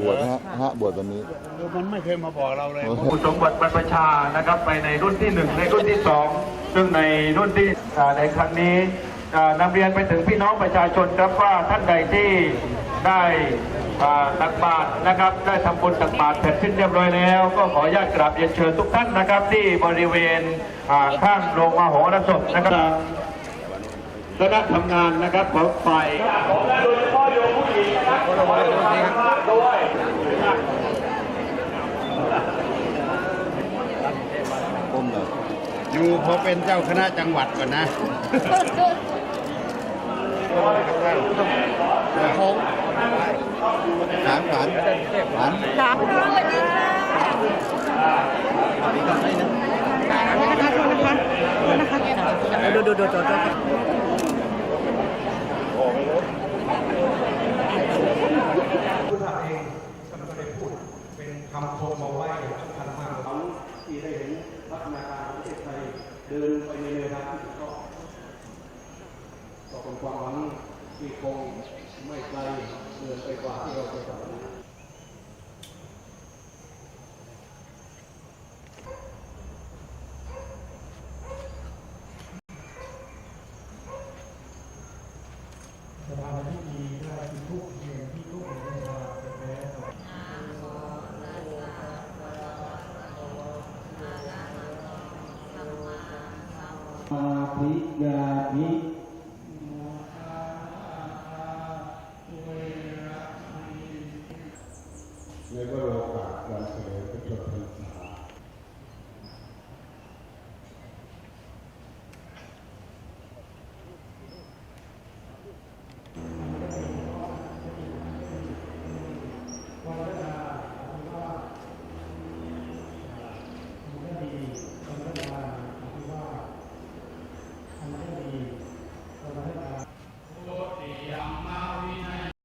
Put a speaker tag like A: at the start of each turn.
A: บวชนะฮะฮะบวชวันนี้
B: มันไม่เคยมาบอกเราเลย
C: ผู้สมบัติบรรพชานะครับ ไปในรุ่นที่หนึ่งในรุ่นที่สองซึ่งในรุ่นที่อ่าในครั้งนี้อ่านำเรียนไปถึงพี่น้องประชาชนครับว่าท่านใดที่ได้อ่าตักบาตรนะครับ ได้ทำบุญตักบาตรเสร็จสิ้นเรียบร้อยแล้ว ก็ขออนุญาตกราบเรียนเชิญทุกท่านนะครับ ที่บริเวณอ่าข้างโรงมโหรสพนะครับ คณะทำงานนะครับของฝ่ายโดยเฉพาะโยมผู้หญิงนะครับขอให้ทุกท่านด้วย
A: ก้มเลย
B: อยู่พอเป็นเจ้าคณะจังหวัดก่อนนะโค้ง
A: ฐานฐานฐาน
D: สามครั้งเลยนนะคะโทษนะคะโทษนะคะดูดูดูดูดู
E: ผู้ทำเองท่านก็ได้พูดเป็นคำคมเอาไว้อย่างสำคัญมาก ที่ได้เห็นพัฒนาการประเทศไทยเดินไปในแนวทางที่ถูกต้องก็เป็นความหวังที่คงไม่ไกลเกินไปกว่าที่เราจะฝันมา ธิยามิในวโรกาสการเสด็จพระชนมพรรษา